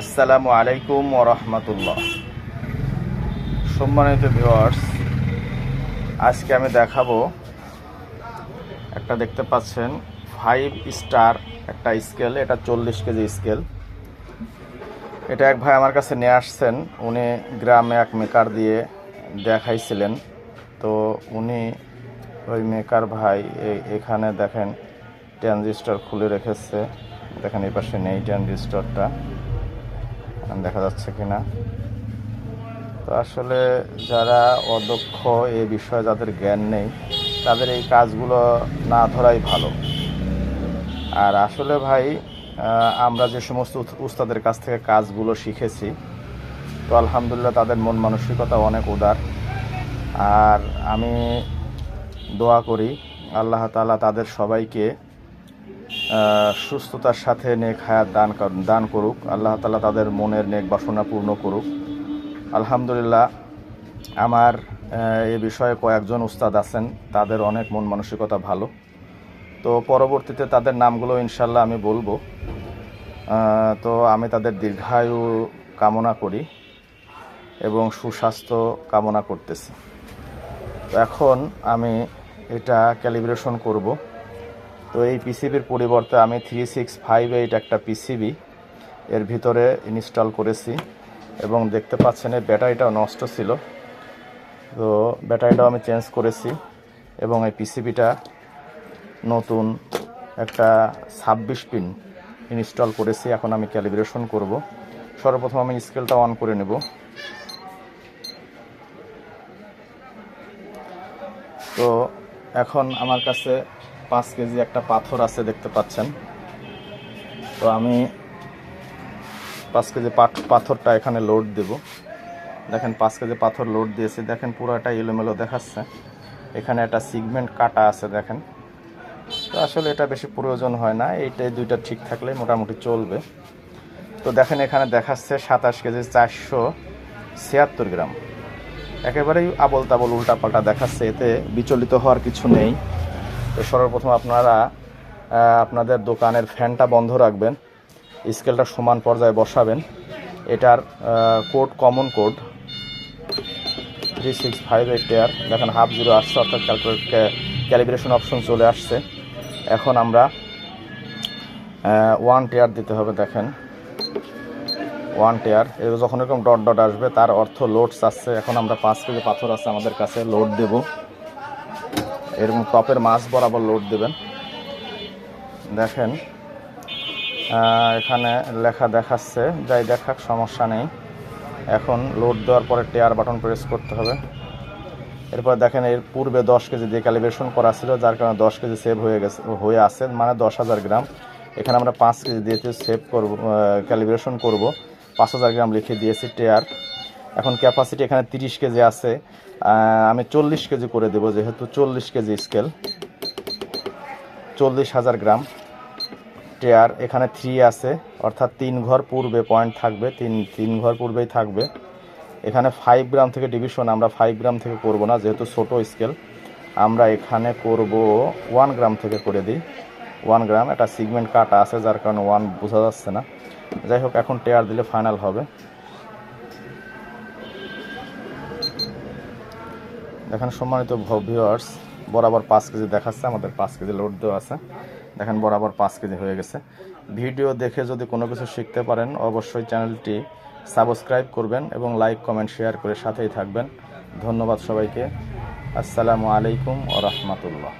আসসালামু আলাইকুম ওরহমতুল্লাহ সম্মানিত ভিউয়ার্স, আজকে আমি দেখাবো একটা দেখতে পাচ্ছেন ফাইভ স্টার একটা স্কেল এটা চল্লিশ কেজি স্কেল এটা এক ভাই আমার কাছে নিয়ে আসছেন, উনি গ্রামে এক মেকার দিয়ে দেখাইছিলেন। তো উনি ওই মেকার ভাই এখানে দেখেন ট্রানজিস্টর খুলে রেখেছে। দেখেন এই পাশে নেই ট্রানজিস্টরটা দেখা যাচ্ছে কিনা। তো আসলে যারা অদক্ষ এ বিষয়ে যাদের জ্ঞান নেই, তাদের এই কাজগুলো না ধরাই ভালো। আর আসলে ভাই আমরা যে সমস্ত উস্তাদের কাছ থেকে কাজগুলো শিখেছি, তো আলহামদুলিল্লাহ তাদের মন মানসিকতা অনেক উদার। আর আমি দোয়া করি, আল্লাহ তালা তাদের সবাইকে সুস্থতার সাথে নেক হায়াত দান দান করুক। আল্লাহ তালা তাদের মনের নেক বাসনা পূর্ণ করুক। আলহামদুলিল্লাহ, আমার এ বিষয়ে কয়েকজন উস্তাদ আছেন। তাদের অনেক মন মানসিকতা ভালো। তো পরবর্তীতে তাদের নামগুলো ইনশাল্লাহ আমি বলব। তো আমি তাদের দীর্ঘায়ু কামনা করি এবং সুস্বাস্থ্য কামনা করতেছি। এখন আমি এটা ক্যালিব্রেশন করব। তো এই পিসিবির পরিবর্তে আমি থ্রি সিক্স ফাইভ এইট একটা পিসিবি এর ভিতরে ইনস্টল করেছি এবং দেখতে পাচ্ছেন এই ব্যাটারিটাও নষ্ট ছিল। তো ব্যাটারিটাও আমি চেঞ্জ করেছি এবং এই পিসিবিটা নতুন একটা ছাব্বিশ পিন ইনস্টল করেছি। এখন আমি ক্যালিব্রেশন করব। সর্বপ্রথম আমি স্কেলটা অন করে নেব। তো এখন আমার কাছে পাঁচ কেজি একটা পাথর আছে দেখতে পাচ্ছেন। তো আমি পাঁচ কেজি পাথ- পাথরটা এখানে লোড দেব। দেখেন পাঁচ কেজি পাথর লোড দিয়েছি। দেখেন পুরোটা এলোমেলো দেখাচ্ছে। এখানে একটা সিগমেন্ট কাটা আছে, দেখেন। তো আসলে এটা বেশি প্রয়োজন হয় না। এইটাই দুইটা ঠিক থাকলে মোটামুটি চলবে। তো দেখেন এখানে দেখাচ্ছে সাতাশ কেজি চারশো ছিয়াত্তর গ্রাম। একেবারেই আবল তাবল উল্টাপাল্টা দেখাচ্ছে। এতে বিচলিত হওয়ার কিছু নেই। তো সর্বপ্রথম আপনারা আপনাদের দোকানের ফ্যানটা বন্ধ রাখবেন। স্কেলটা সমান পর্যায়ে বসাবেন। এটার code, common code three six five eight টেয়ার দেখেন হাফ জিরো আসছে, অর্থাৎ ক্যালকুলেট ক্যালিব্রেশন অপশন চলে আসছে। এখন আমরা ওয়ান টেয়ার দিতে হবে, দেখেন। ওয়ান টেয়ার যখন এরকম ডট ডট আসবে, তার অর্থ লোড চাচ্ছে এখন আমরা পাঁচ কেজি পাথর আছে আমাদের কাছে লোড দেব। এরকম টপের মাছ বরাবর লোড দেবেন। দেখেন এখানে লেখা দেখাচ্ছে, যাই দেখাক, সমস্যা নেই। এখন লোড দেওয়ার পরে টেয়ার বাটন প্রেস করতে হবে। এরপর দেখেন, এর পূর্বে দশ কেজি দিয়ে ক্যালিব্রেশন করা ছিল, যার কারণে দশ কেজি সেভ হয়ে গেছে, হয়ে আছে মানে দশ হাজার গ্রাম। এখানে আমরা পাঁচ কেজি দিয়ে সেভ করব ক্যালিব্রেশন করব। পাঁচ হাজার গ্রাম লিখে দিয়েছি টেয়ার এখন ক্যাপাসিটি এখানে তিরিশ কেজি আছে। আমি চল্লিশ কেজি করে দেবো, যেহেতু চল্লিশ কেজি স্কেল চল্লিশ হাজার গ্রাম টেয়ার এখানে থ্রি আছে, অর্থাৎ তিন ঘর পূর্বে পয়েন্ট থাকবে, তিন তিন ঘর পূর্বেই থাকবে। এখানে ফাইভ গ্রাম থেকে ডিভিশন আমরা ফাইভ গ্রাম থেকে করব না, যেহেতু ছোট স্কেল আমরা এখানে করব ওয়ান গ্রাম থেকে করে দিই। ওয়ান গ্রাম একটা সিগমেন্ট কাটা আছে, যার কারণে ওয়ান বোঝা যাচ্ছে না। যাই হোক, এখন টেয়ার দিলে ফাইনাল হবে। দেখেন সম্মানিত ভিওয়ার্স বরাবর পাঁচ কেজি দেখাচ্ছে, আমাদের পাঁচ কেজি লোড দেওয়া আছে। দেখেন বরাবর পাঁচ কেজি হয়ে গেছে। ভিডিও দেখে যদি কোনো কিছু শিখতে পারেন, অবশ্যই চ্যানেলটি সাবস্ক্রাইব করবেন এবং লাইক, কমেন্ট শেয়ার করে সাথেই থাকবেন। ধন্যবাদ সবাইকে। আসসালামু আলাইকুম ও রহমতুল্লাহ।